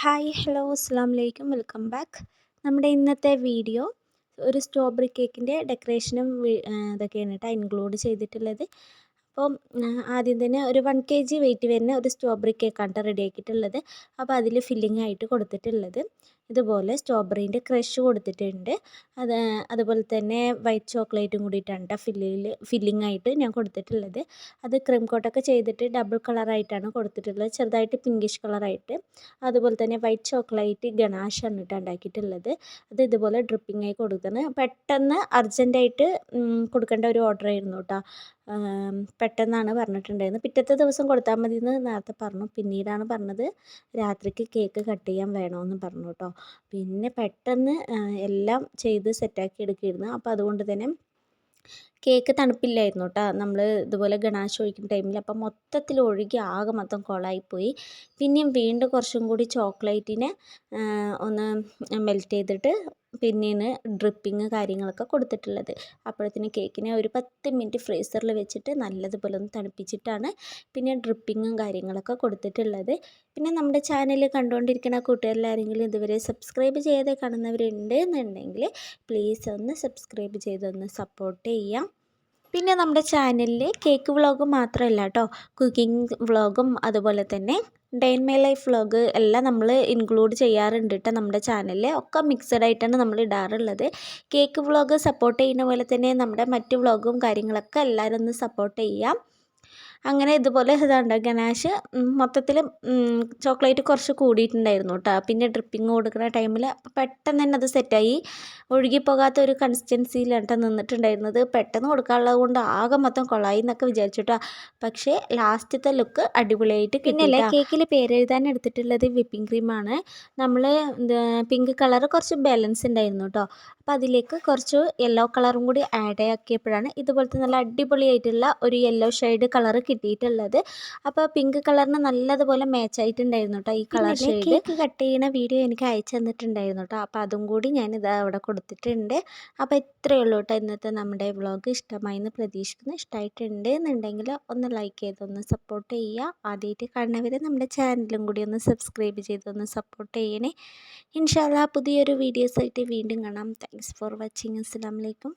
Hi hello അസ്സാം വലൈക്കും welcome back. നമ്മുടെ ഇന്നത്തെ വീഡിയോ ഒരു സ്ട്രോബെറി കേക്കിന്റെ ഡെക്കറേഷനും ഇതൊക്കെയാണ് കേട്ടോ ഇൻക്ലൂഡ് ചെയ്തിട്ടുള്ളത്. അപ്പം ആദ്യം തന്നെ ഒരു വൺ കെ ജി വെയിറ്റ് വരുന്ന ഒരു സ്ട്രോബെറി കേക്കാണ് റെഡി ആക്കിയിട്ടുള്ളത്. അപ്പോൾ അതിൽ ഫില്ലിംഗ് ആയിട്ട് കൊടുത്തിട്ടുള്ളത്. ഇതുപോലെ സ്ട്രോബെറീന്റെ ക്രഷ് കൊടുത്തിട്ടുണ്ട്. അത് അതുപോലെ തന്നെ വൈറ്റ് ചോക്ലേറ്റും കൂടിയിട്ടാണ് കേട്ടോ ഫില്ലിൽ ഫില്ലിംഗ് ആയിട്ട് ഞാൻ കൊടുത്തിട്ടുള്ളത്. അത് ക്രീം കോട്ടൊക്കെ ചെയ്തിട്ട് ഡബിൾ കളറായിട്ടാണ് കൊടുത്തിട്ടുള്ളത്. ചെറുതായിട്ട് പിങ്കിഷ് കളറായിട്ട് അതുപോലെ തന്നെ വൈറ്റ് ചോക്ലേറ്റ് ഗണാഷാണ് കേട്ടോ ഉണ്ടാക്കിയിട്ടുള്ളത്. അത് ഇതുപോലെ ഡ്രിപ്പിംഗ് ആയി കൊടുക്കുന്നത് പെട്ടെന്ന് അർജന്റായിട്ട് കൊടുക്കേണ്ട ഒരു ഓർഡർ ആയിരുന്നു കേട്ടോ പെട്ടെന്നാണ് പറഞ്ഞിട്ടുണ്ടായിരുന്നത്. പിറ്റത്തെ ദിവസം കൊടുത്താൽ മതി എന്ന് നേരത്തെ പറഞ്ഞു. പിന്നീടാണ് പറഞ്ഞത് രാത്രിക്ക് കേക്ക് കട്ട് ചെയ്യാൻ വേണമെന്ന് പറഞ്ഞു കേട്ടോ പിന്നെ പെട്ടെന്ന് എല്ലാം ചെയ്ത് സെറ്റാക്കി എടുക്കുകയായിരുന്നു അപ്പോൾ അതുകൊണ്ട് തന്നെ കേക്ക് തണുപ്പില്ലായിരുന്നു കേട്ടോ നമ്മൾ ഇതുപോലെ ഗണാശ് ഒഴിക്കുന്ന ടൈമിൽ അപ്പം മൊത്തത്തിൽ ഒഴുകി ആകെ മൊത്തം കുളമായിപ്പോയി പിന്നെയും വീണ്ടും കുറച്ചും കൂടി ചോക്ലേറ്റിനെ ഒന്ന് മെൽറ്റ് ചെയ്തിട്ട് പിന്നെയാണ് ഡ്രിപ്പിങ് കാര്യങ്ങളൊക്കെ കൊടുത്തിട്ടുള്ളത്. അപ്പോഴത്തേന് കേക്കിനെ ഒരു പത്ത് മിനിറ്റ് ഫ്രീസറിൽ വെച്ചിട്ട് നല്ലതുപോലെ ഒന്ന് തണുപ്പിച്ചിട്ടാണ് പിന്നെ ഡ്രിപ്പിങ്ങും കാര്യങ്ങളൊക്കെ കൊടുത്തിട്ടുള്ളത്. പിന്നെ നമ്മുടെ ചാനൽ കണ്ടുകൊണ്ടിരിക്കുന്ന കൂട്ടുകാരിലാരെങ്കിലും ഇതുവരെ സബ്സ്ക്രൈബ് ചെയ്ത് കാണുന്നവരുണ്ട് എന്നുണ്ടെങ്കിൽ പ്ലീസ് ഒന്ന് സബ്സ്ക്രൈബ് ചെയ്തൊന്ന് സപ്പോർട്ട് ചെയ്യാം. പിന്നെ നമ്മുടെ ചാനലിൽ കേക്ക് വ്ളോഗ് മാത്രമല്ല കേട്ടോ കുക്കിംഗ് വ്ളോഗും അതുപോലെ തന്നെ day in my life vlog എല്ലാം നമ്മൾ ഇൻക്ലൂഡ് ചെയ്യാറുണ്ട് കേട്ടോ നമ്മുടെ ചാനലിൽ ഒക്കെ മിക്സഡ് ആയിട്ടാണ് നമ്മൾ ഇടാറുള്ളത്. കേക്ക് വ്ളോഗ് സപ്പോർട്ട് ചെയ്യുന്ന പോലെ തന്നെ നമ്മുടെ മറ്റ് വ്ളോഗും കാര്യങ്ങളൊക്കെ എല്ലാവരും ഒന്ന് സപ്പോർട്ട് ചെയ്യാം. അങ്ങനെ ഇതുപോലെ ഇതാണ്ട് ഗനാഷ് മൊത്തത്തിൽ ചോക്ലേറ്റ് കുറച്ച് കൂടിയിട്ടുണ്ടായിരുന്നു കേട്ടോ പിന്നെ ഡ്രിപ്പിങ് കൊടുക്കുന്ന ടൈമിൽ പെട്ടെന്ന് തന്നെ അത് സെറ്റായി ഒഴുകിപ്പോകാത്ത ഒരു കൺസിസ്റ്റൻസിയിലാണ് കേട്ടോ നിന്നിട്ടുണ്ടായിരുന്നത്. പെട്ടെന്ന് കൊടുക്കാനുള്ളത് കൊണ്ട് ആകെ മൊത്തം കൊളായി എന്നൊക്കെ വിചാരിച്ചു കേട്ടോ പക്ഷേ ലാസ്റ്റത്തെ ലുക്ക് അടിപൊളിയായിട്ട് കിട്ടില്ല കേക്കിൽ പേരെഴുതാൻ എടുത്തിട്ടുള്ളത് വിപ്പിംഗ് ക്രീമാണ് നമ്മൾ പിങ്ക് കളർ കുറച്ച് ബാലൻസ് ഉണ്ടായിരുന്നു കേട്ടോ അപ്പോൾ അതിലേക്ക് കുറച്ച് യെല്ലോ കളറും കൂടി ആഡ് ആക്കിയപ്പോഴാണ് ഇതുപോലത്തെ നല്ല അടിപൊളിയായിട്ടുള്ള ഒരു യെല്ലോ ഷെയ്ഡ് കളർ കിട്ടിയിട്ടുള്ളത്. അപ്പോൾ പിങ്ക് കളറിന് നല്ലതുപോലെ മാച്ച് ആയിട്ടുണ്ടായിരുന്നു കേട്ടോ ഈ കളർ ഷെയ്ഡ് കേക്ക് കട്ട് ചെയ്യുന്ന വീഡിയോ എനിക്ക് അയച്ചു തന്നിട്ടുണ്ടായിരുന്നു കേട്ടോ അപ്പോൾ അതും കൂടി ഞാൻ ഇത് അവിടെ കൊടുത്തിട്ടുണ്ട്. അപ്പോൾ ഇത്രയേ ഉള്ളൂ കേട്ടോ ഇന്നത്തെ നമ്മുടെ വ്ളോഗ് ഇഷ്ടമായി എന്ന് പ്രതീക്ഷിക്കുന്നു. ഇഷ്ടമായിട്ടുണ്ട് എന്നുണ്ടെങ്കിൽ ഒന്ന് ലൈക്ക് ചെയ്തൊന്ന് സപ്പോർട്ട് ചെയ്യുക. ആദ്യമായിട്ട് കാണുന്നവർ നമ്മുടെ ചാനലും കൂടി ഒന്ന് സബ്സ്ക്രൈബ് ചെയ്തൊന്ന് സപ്പോർട്ട് ചെയ്യണേ. ഇൻഷാല്ല പുതിയൊരു വീഡിയോസായിട്ട് വീണ്ടും കാണാം. താങ്ക്സ് ഫോർ വാച്ചിങ് അസ്സാം വലൈക്കും